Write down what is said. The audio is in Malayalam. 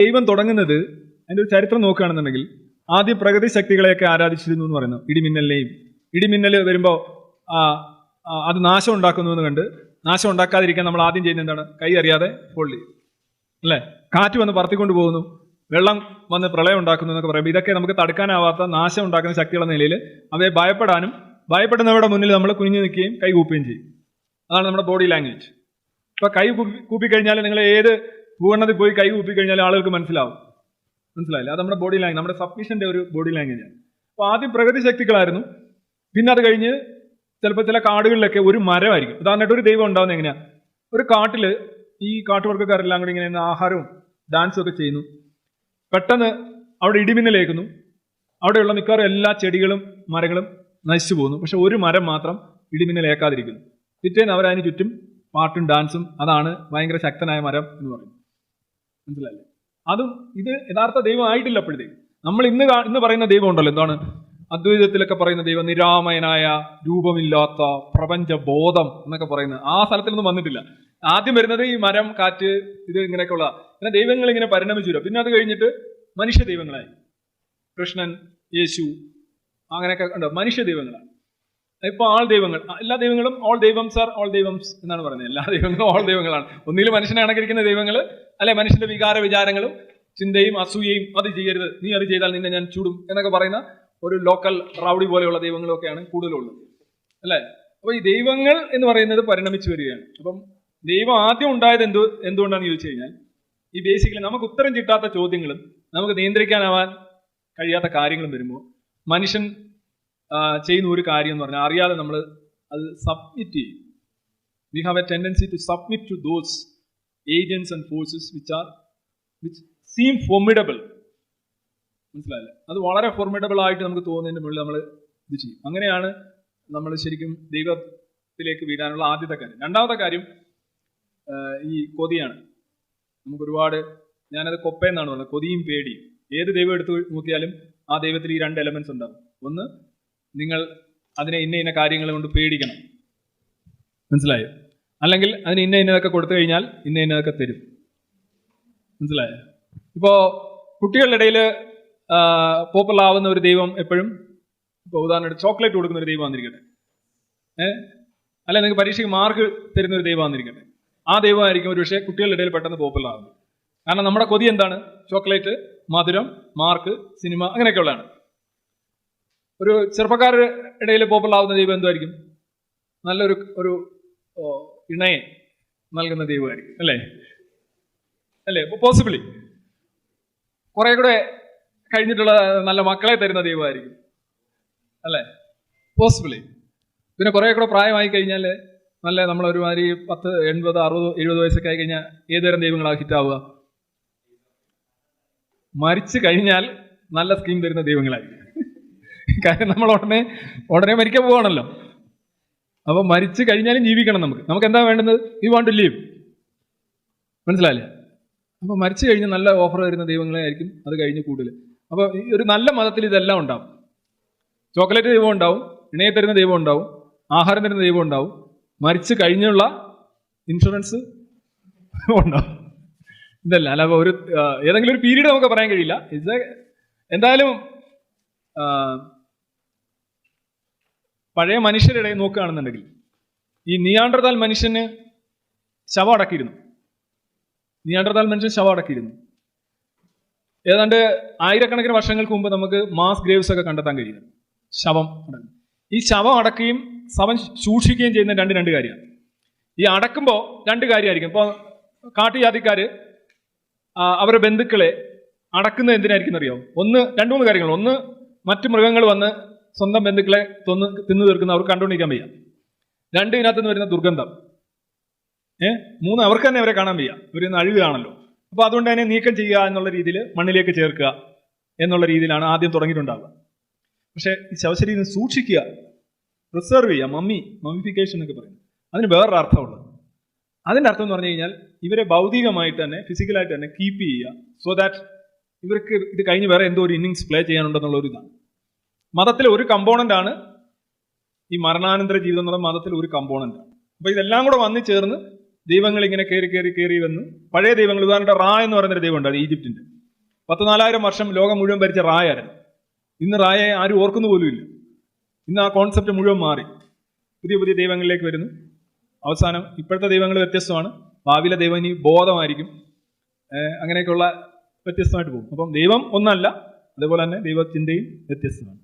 ദൈവം തുടങ്ങുന്നത് അതിന്റെ ഒരു ചരിത്രം നോക്കുകയാണെന്നുണ്ടെങ്കിൽ ആദ്യ പ്രകൃതി ശക്തികളെയൊക്കെ ആരാധിച്ചിരുന്നു എന്ന് പറയുന്നു. ഇടിമിന്നലിനെയും ഇടിമിന്നൽ വരുമ്പോൾ അത് നാശം ഉണ്ടാക്കുന്നു എന്ന് കണ്ട് നാശം ഉണ്ടാക്കാതിരിക്കാൻ നമ്മൾ ആദ്യം ചെയ്യുന്നത് എന്താണ്? കൈ അറിയാതെ പൊള്ളി അല്ലേ? കാറ്റ് വന്ന് പറത്തിക്കൊണ്ട് പോകുന്നു വെള്ളം വന്ന് പ്രളയം ഉണ്ടാക്കുന്നു എന്നൊക്കെ പറയുമ്പോൾ ഇതൊക്കെ നമുക്ക് തടുക്കാനാവാത്ത നാശം ഉണ്ടാക്കുന്ന ശക്തികളുടെ നിലയിൽ അവയെ ഭയപ്പെടാനും ഭയപ്പെടുന്നവരുടെ മുന്നിൽ നമ്മൾ കുനിഞ്ഞു നിൽക്കുകയും കൈ കൂപ്പുകയും ചെയ്യും. അതാണ് നമ്മുടെ ബോഡി ലാംഗ്വേജ് ഇപ്പോൾ കൈ കൂപ്പി കൂപ്പിക്കഴിഞ്ഞാൽ നിങ്ങൾ ഏത് ഭൂഖണ്ഡത്തിൽ പോയി കൈ കൂപ്പി കഴിഞ്ഞാൽ ആളുകൾക്ക് മനസ്സിലാവും. മനസ്സിലായില്ല? അത് നമ്മുടെ ബോഡി ലാംഗ്വേജ് നമ്മുടെ സബ്മിഷന്റെ ഒരു ബോഡി ലാംഗ്വേജ് ആണ്. അപ്പൊ ആദ്യം പ്രകൃതി ശക്തികളായിരുന്നു. പിന്നെ അത് കഴിഞ്ഞ് ചിലപ്പോൾ ചില കാടുകളിലൊക്കെ ഒരു മരമായിരിക്കും. ഉദാഹരണമായിട്ട് ഒരു ദൈവം ഉണ്ടാവുന്ന എങ്ങനെയാ? ഒരു കാട്ടിൽ ഈ കാട്ടുവർഗക്കാരെല്ലാം കൂടി ഇങ്ങനെ ആഹാരവും ഡാൻസും ഒക്കെ ചെയ്യുന്നു. പെട്ടെന്ന് അവിടെ ഇടിമിന്നലേക്കുന്നു അവിടെയുള്ള മിക്കവാറും എല്ലാ ചെടികളും മരങ്ങളും നശിച്ചു പോകുന്നു. പക്ഷെ ഒരു മരം മാത്രം ഇടിമിന്നലേക്കാതിരിക്കുന്നു പിറ്റേന്ന് അവരതിന് ചുറ്റും പാട്ടും ഡാൻസും അതാണ് ഭയങ്കര ശക്തനായ മരം എന്ന് പറയുന്നത്. മനസ്സിലായില്ലേ? അതും ഇത് യഥാർത്ഥ ദൈവം ആയിട്ടില്ല അപ്പോഴത്തേക്ക്. നമ്മൾ ഇന്ന് ഇന്ന് പറയുന്ന ദൈവം ഉണ്ടല്ലോ. എന്താണ്? അദ്വൈതത്തിലൊക്കെ പറയുന്ന ദൈവം നിരാമയനായ രൂപമില്ലാത്ത പ്രപഞ്ച ബോധം എന്നൊക്കെ പറയുന്നത് ആ സ്ഥലത്തിലൊന്നും വന്നിട്ടില്ല. ആദ്യം വരുന്നത് ഈ മരം കാറ്റ് ഇത് ഇങ്ങനെയൊക്കെയുള്ള. പിന്നെ ദൈവങ്ങൾ ഇങ്ങനെ പരിണമിച്ചു വരും. പിന്നെ അത് കഴിഞ്ഞിട്ട് മനുഷ്യ ദൈവങ്ങളായി. കൃഷ്ണൻ യേശു അങ്ങനെയൊക്കെ ഉണ്ടോ. മനുഷ്യ ദൈവങ്ങളാണ്. ഇപ്പൊ ആൾ ദൈവങ്ങൾ എല്ലാ ദൈവങ്ങളും ഓൾ ദൈവംസ് ആർ ഓൾ ദൈവംസ് എന്നാണ് പറയുന്നത്. എല്ലാ ദൈവങ്ങളും ഓൾ ദൈവങ്ങളാണ്. ഒന്നിൽ മനുഷ്യനെ അണകരിക്കുന്ന ദൈവങ്ങൾ അല്ലെ മനുഷ്യന്റെ വികാര വിചാരങ്ങളും ചിന്തയും അസൂയയും അത് ചെയ്യരുത്. നീ അത് ചെയ്താൽ നിന്നെ ഞാൻ ചൂടും എന്നൊക്കെ പറയുന്ന ഒരു ലോക്കൽ റൗഡി പോലെയുള്ള ദൈവങ്ങളൊക്കെയാണ് കൂടുതലുള്ളത്. അല്ലേ? അപ്പൊ ഈ ദൈവങ്ങൾ എന്ന് പറയുന്നത് പരിണമിച്ചു വരികയാണ്. അപ്പം ദൈവം ആദ്യം ഉണ്ടായത് എന്തു എന്തുകൊണ്ടാണെന്ന് ചോദിച്ചു കഴിഞ്ഞാൽ ഈ ബേസിക്കലി നമുക്ക് ഉത്തരം കിട്ടാത്ത ചോദ്യങ്ങളും നമുക്ക് നിയന്ത്രിക്കാനാവാൻ കഴിയാത്ത കാര്യങ്ങളും വരുമ്പോൾ മനുഷ്യൻ ചെയ്യുന്ന ഒരു കാര്യം എന്ന് പറഞ്ഞാൽ അറിയാതെ നമ്മൾ അത് സബ്മിറ്റ് ചെയ്യും. We have a tendency to submit to those agents and forces which are which seem formidable മനസ്സിലായില്ലേ? അത് വളരെ ഫോർമിഡബിൾ ആയിട്ട് നമുക്ക് തോന്നുന്നതിന് മുകളിൽ നമ്മൾ ഇത് ചെയ്യും. അങ്ങനെയാണ് നമ്മൾ ശരിക്കും ദൈവത്തിലേക്ക് വീഴാനുള്ള ആദ്യത്തെ കാര്യം. രണ്ടാമത്തെ കാര്യം ഈ കൊതിയാണ്. നമുക്ക് ഒരുപാട് ഞാനത് കൊപ്പയെന്നാണ് പറഞ്ഞത് കൊതിയും പേടിയും. ഏത് ദൈവം എടുത്ത് നോക്കിയാലും ആ ദൈവത്തിൽ ഈ രണ്ട് എലമെന്റ്സ് ഉണ്ടാവും. ഒന്ന് നിങ്ങൾ അതിനെ ഇന്ന ഇന്ന കാര്യങ്ങൾ കൊണ്ട് പേടിക്കണം. മനസ്സിലായോ? അല്ലെങ്കിൽ അതിന് ഇന്ന ഇന്നതൊക്കെ കൊടുത്തു കഴിഞ്ഞാൽ ഇന്ന ഇന്നതൊക്കെ തരും. മനസ്സിലായോ? ഇപ്പോ കുട്ടികളുടെ ഇടയിൽ പോപ്പുലർ ആവുന്ന ഒരു ദൈവം എപ്പോഴും ഇപ്പോൾ ഉദാഹരണം ചോക്ലേറ്റ് കൊടുക്കുന്ന ഒരു ദൈവം വന്നിരിക്കട്ടെ. ഏഹ് അല്ലെ നിങ്ങൾക്ക് പരീക്ഷയ്ക്ക് മാർക്ക് തരുന്ന ഒരു ദൈവം വന്നിരിക്കട്ടെ. ആ ദൈവമായിരിക്കും ഒരു പക്ഷേ കുട്ടികളുടെ ഇടയിൽ പെട്ടെന്ന് പോപ്പുലർ ആവുന്നത്. കാരണം നമ്മുടെ കൊതി എന്താണ്? ചോക്ലേറ്റ് മധുരം മാർക്ക് സിനിമ അങ്ങനെയൊക്കെയുള്ളതാണ്. ഒരു ചെറുപ്പക്കാരുടെ ഇടയിൽ പോപ്പുലർ ആവുന്ന ദൈവം എന്തായിരിക്കും നല്ലൊരു ഒരു ഇണയെ നൽകുന്ന ദൈവമായിരിക്കും അല്ലേ? അല്ലേ? പോസിബിളി കുറെ കൂടെ കഴിഞ്ഞിട്ടുള്ള നല്ല മക്കളെ തരുന്ന ദൈവമായിരിക്കും അല്ലേ? പോസിബിളി പിന്നെ കുറെ കൂടെ പ്രായമായി കഴിഞ്ഞാൽ നല്ല നമ്മളൊരുമാതിരി പത്ത് എൺപത് അറുപത് എഴുപത് വയസ്സൊക്കെ ആയി കഴിഞ്ഞാൽ ഏതുതരം ദൈവങ്ങളാണ് ഹിറ്റാവുക മരിച്ചു കഴിഞ്ഞാൽ നല്ല സ്കീം തരുന്ന ദൈവങ്ങളായിരിക്കും കാര്യം നമ്മൾ ഉടനെ ഉടനെ മരിക്കാൻ പോവാണല്ലോ. അപ്പൊ മരിച്ചു കഴിഞ്ഞാലും ജീവിക്കണം നമുക്ക്. നമുക്ക് എന്താ വേണ്ടത് വി വാണ്ട് ടു ലീവ് മനസ്സിലായില്ലേ? അപ്പൊ മരിച്ചു കഴിഞ്ഞ് നല്ല ഓഫർ വരുന്ന ദൈവങ്ങളെ ആയിരിക്കും അത് കഴിഞ്ഞ് കൂടുതൽ. അപ്പൊ ഈ ഒരു നല്ല മതത്തിൽ ഇതെല്ലാം ഉണ്ടാവും. ചോക്ലേറ്റ് ദൈവം ഉണ്ടാവും ഇണയെ തരുന്ന ദൈവം ഉണ്ടാവും ആഹാരം തരുന്ന ദൈവം ഉണ്ടാവും. മരിച്ചു കഴിഞ്ഞുള്ള ഇൻഷുറൻസ് ഉണ്ടാവും. ഇതല്ല. അല്ല ഒരു ഏതെങ്കിലും ഒരു പീരീഡ് നമുക്ക് പറയാൻ കഴിയില്ല. ഇത് എന്തായാലും പഴയ മനുഷ്യരുടെ ഇടയിൽ നോക്കുകയാണെന്നുണ്ടെങ്കിൽ ഈ നിയാണ്ടർതാൽ മനുഷ്യന് ശവം അടക്കിയിരുന്നു. നിയാണ്ടർതാൽ മനുഷ്യൻ ശവം അടക്കിയിരുന്നു. ഏതാണ്ട് ആയിരക്കണക്കിന് വർഷങ്ങൾക്ക് മുമ്പ് നമുക്ക് മാസ് ഗ്രേവ്സ് ഒക്കെ കണ്ടെത്താൻ കഴിയും ശവം അടക്കം. ഈ ശവം അടക്കുകയും ശവം സൂക്ഷിക്കുകയും ചെയ്യുന്ന രണ്ട് രണ്ട് കാര്യമാണ്. ഈ അടക്കുമ്പോൾ രണ്ട് കാര്യമായിരിക്കും. ഇപ്പോൾ കാട്ടുജാതിക്കാർ അവരുടെ ബന്ധുക്കളെ അടക്കുന്നത് എന്തിനായിരിക്കും അറിയോ ഒന്ന് രണ്ട് മൂന്ന് കാര്യങ്ങൾ. ഒന്ന് മറ്റു മൃഗങ്ങൾ വന്ന് സ്വന്തം ബന്ധുക്കളെ തൊന്ന് തിന്നു തീർക്കുന്ന അവർക്ക് കണ്ടുകൊണ്ടിരിക്കാൻ വയ്യ. രണ്ട് ഇതിനകത്ത് നിന്ന് വരുന്ന ദുർഗന്ധം. ഏഹ് മൂന്ന് അവർക്ക് തന്നെ അവരെ കാണാൻ വയ്യ. ഇവർ അഴുകാണല്ലോ അപ്പൊ അതുകൊണ്ട് തന്നെ നീക്കം ചെയ്യുക എന്നുള്ള രീതിയിൽ മണ്ണിലേക്ക് ചേർക്കുക എന്നുള്ള രീതിയിലാണ് ആദ്യം തുടങ്ങിയിട്ടുണ്ടാവുക. പക്ഷെ ഈ ശവശരീരം സൂക്ഷിക്കുക പ്രിസർവ് ചെയ്യുക മമ്മി മമ്മിഫിക്കേഷൻ എന്നൊക്കെ പറയുന്നത്. അതിന് വേറൊരു അർത്ഥമുള്ളത് അതിന്റെ അർത്ഥം എന്ന് പറഞ്ഞു കഴിഞ്ഞാൽ ഇവരെ ഭൗതികമായിട്ട് തന്നെ ഫിസിക്കലായിട്ട് തന്നെ കീപ്പ് ചെയ്യുക സോ ദാറ്റ് ഇവർക്ക് ഇത് കഴിഞ്ഞ് വേറെ എന്തോ ഒരു ഇന്നിങ്സ് പ്ലേ ചെയ്യാനുണ്ടെന്നുള്ള ഒരു ഇതാണ് മതത്തിലെ ഒരു കമ്പോണന്റ് ആണ് ഈ മരണാനന്തര ജീവിതം എന്നുള്ള മതത്തിലെ ഒരു കമ്പോണന്റ് ആണ് അപ്പൊ ഇതെല്ലാം കൂടെ വന്നു ചേർന്ന് ദൈവങ്ങൾ ഇങ്ങനെ കയറി കയറി കയറി വന്ന് പഴയ ദൈവങ്ങൾ ഉദാഹരണ റാ എന്ന് പറയുന്നൊരു ദൈവമുണ്ട് അത് ഈജിപ്തിന്റെ പത്ത് നാലായിരം വർഷം ലോകം മുഴുവൻ ഭരിച്ച റായായിരുന്നു ഇന്ന് റായെ ആരും ഓർക്കുന്നു പോലുമില്ല. ഇന്ന് ആ കോൺസെപ്റ്റ് മുഴുവൻ മാറി. പുതിയ പുതിയ ദൈവങ്ങളിലേക്ക് വരുന്നു. അവസാനം ഇപ്പോഴത്തെ ദൈവങ്ങൾ വ്യത്യസ്തമാണ്. ഭാവിയിലെ ദൈവം ഇനി ബോധമായിരിക്കും. അങ്ങനെയൊക്കെയുള്ള വ്യത്യസ്തമായിട്ട് പോകും. അപ്പം ദൈവം ഒന്നല്ല അതുപോലെ തന്നെ ദൈവത്തിന്റെയും വ്യത്യസ്തമാണ്.